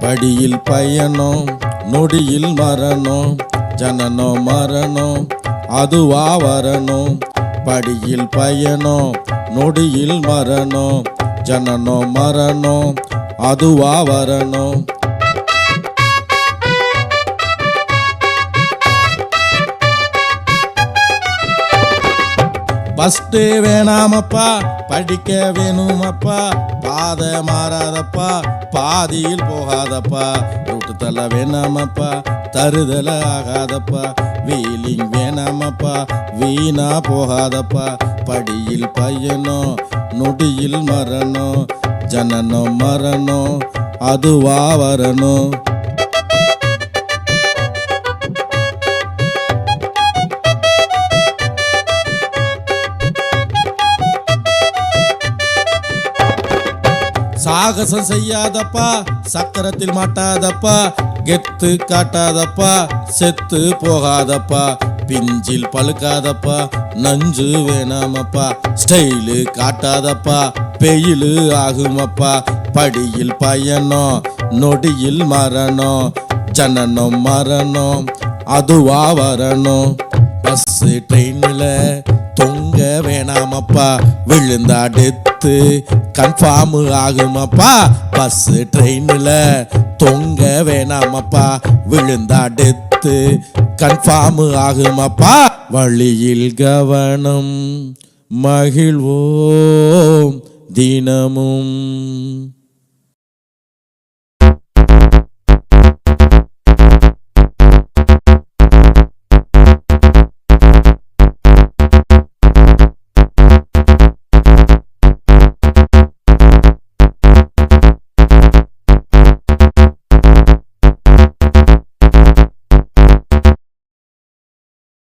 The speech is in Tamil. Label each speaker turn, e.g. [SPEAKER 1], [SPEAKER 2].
[SPEAKER 1] படியில் பயணம் நொடியில் மரணம் ஜனனம் மரணம் அதுவா வரணும். படியில் பயணம் நொடியில் மரணம் ஜனனம் மரணம் அதுவா வரணும். ஃபஸ்ட்டு வேணாமப்பா படிக்க வேணுமப்பா பாதை மாறாதப்பா பாதியில் போகாதப்பா ரூட்டு வேணாமப்பா தருதல ஆகாதப்பா வீலிங் வேணாமப்பா வீணா போகாதப்பா படியில் பையனும் நொடியில் மரணம் ஜனனம் மரணம் அதுவா வரணும். சாகசம் செய்யாதப்பா சக்கரத்தில் மாட்டாதப்பா கெத்து காட்டாதப்பா செத்து போகாதப்பா பிஞ்சில் பழுக்காதப்பா நஞ்சு வேணாமப்பா ஸ்டைலு காட்டாதப்பா பெயிலு ஆகுமப்பா படியில் பயணம் நொடியில் மரணம் ஜனனம் மரணம் அதுவா வரணும். பஸ் ட்ரெயினில் தொங்க வேணாமப்பா. விழுந்தா டெத்து கன்ஃபார்ம் ஆகுமப்பா. பஸ் ட்ரெயினில் தொங்க வேணாமப்பா. விழுந்தா டெத்து கன்ஃபார்ம் ஆகுமப்பா. வழியில் கவனம் மகிழ்வோம் தினமும்.